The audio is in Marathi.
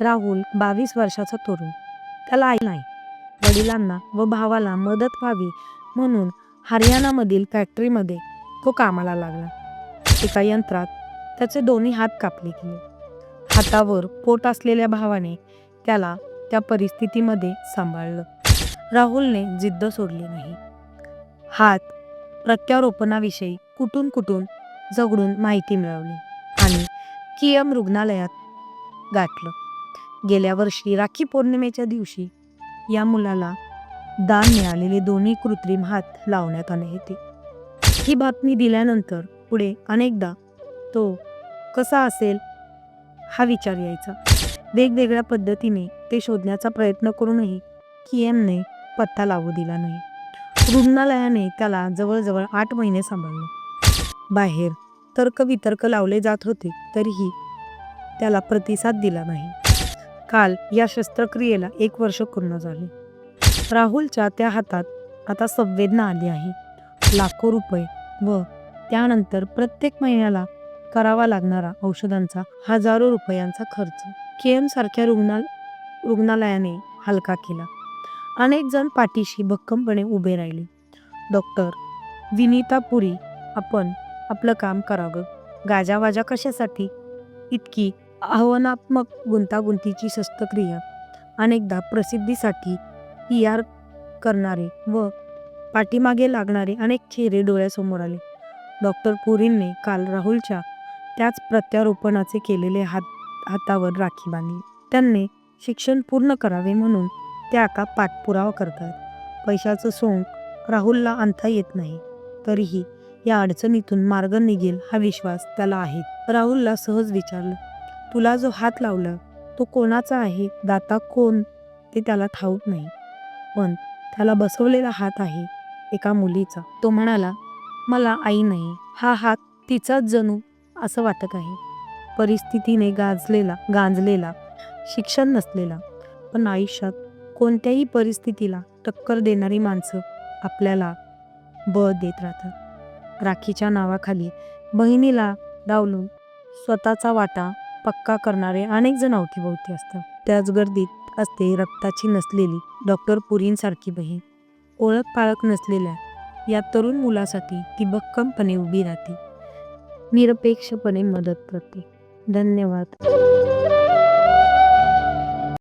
राहुल बावीस वर्षाचा तरुण. त्याला आई नाही. वडिलांना व भावाला मदत व्हावी म्हणून हरियाणामधील फॅक्टरीमध्ये तो कामाला लागला. एका यंत्रात त्याचे दोन्ही हात कापले गेले. हातावर पोट असलेल्या भावाने त्याला त्या परिस्थितीमध्ये सांभाळलं. राहुलने जिद्द सोडली नाही. हात प्रत्यारोपणाविषयी कुठून कुठून झगडून माहिती मिळवली आणि कियम रुग्णालयात गाठलं. गेल्या वर्षी राखी पौर्णिमेच्या दिवशी या मुलाला दान मिळालेले दोन्ही कृत्रिम हात लावण्यात आले होते. ही बातमी दिल्यानंतर पुढे अनेकदा तो कसा असेल हा विचार यायचा. वेगवेगळ्या पद्धतीने ते शोधण्याचा प्रयत्न करूनही किएमने पत्ता लावू दिला नाही. रुग्णालयाने त्याला जवळजवळ आठ महिने सांभाळले. बाहेर तर्कवितर्क लावले जात होते तरीही त्याला प्रतिसाद दिला नाही. काल या शस्त्रक्रियेला एक वर्ष पूर्ण झाले. राहुलच्या त्या हातात आता संवेदना आली आहे. लाखो रुपये व त्यानंतर प्रत्येक महिन्याला करावा लागणारा औषधांचा हजारो रुपयांचा खर्च. केएम सारख्या रुग्णाल रुग्णालयाने हलका केला. अनेक जण पाठीशी भक्कमपणे उभे राहिले. डॉक्टर विनीता पुरी आपण आपलं काम करावं. गाजावाजा कशासाठी? इतकी आव्हानात्मक गुंतागुंतीची शस्त्रक्रिया अनेकदा प्रसिद्धीसाठी पी आर करणारे व पाठीमागे लागणारे अनेक चेहरे डोळ्यासमोर आले. डॉक्टर पुरींनी काल राहुलच्या त्याच प्रत्यारोपणाचे केलेले हात हातावर राखी बांधली. त्यांनी शिक्षण पूर्ण करावे म्हणून ते आता पाठपुरावा करतात पैशाचं सोंग राहुलला आणता येत नाही. तरीही या अडचणीतून मार्ग निघेल हा विश्वास त्याला आहे. राहुलला सहज विचारलं तुला जो हात लावला तो कोणाचा आहे दाता कोण ते त्याला ठाऊक नाही. पण त्याला बसवलेला हात आहे एका मुलीचा. तो म्हणाला मला आई नाही हा हात तिचाच जणू असं वाटत आहे. परिस्थितीने गाजलेला गांजलेला शिक्षण नसलेला पण आयुष्यात कोणत्याही परिस्थितीला टक्कर देणारी माणसं आपल्याला बळ देत राहतात. राखीच्या नावाखाली बहिणीला डावलून स्वतःचा वाटा पक्का करणारे अनेक जण अवतीभोवती असतात. त्याच गर्दीत असते रक्ताची नसलेली डॉक्टर पुरींसारखी बहीण. ओळख पाळख नसलेल्या या तरुण मुलासाठी ती भक्कमपणे उभी राहते. निरपेक्षपणे मदत करते. धन्यवाद.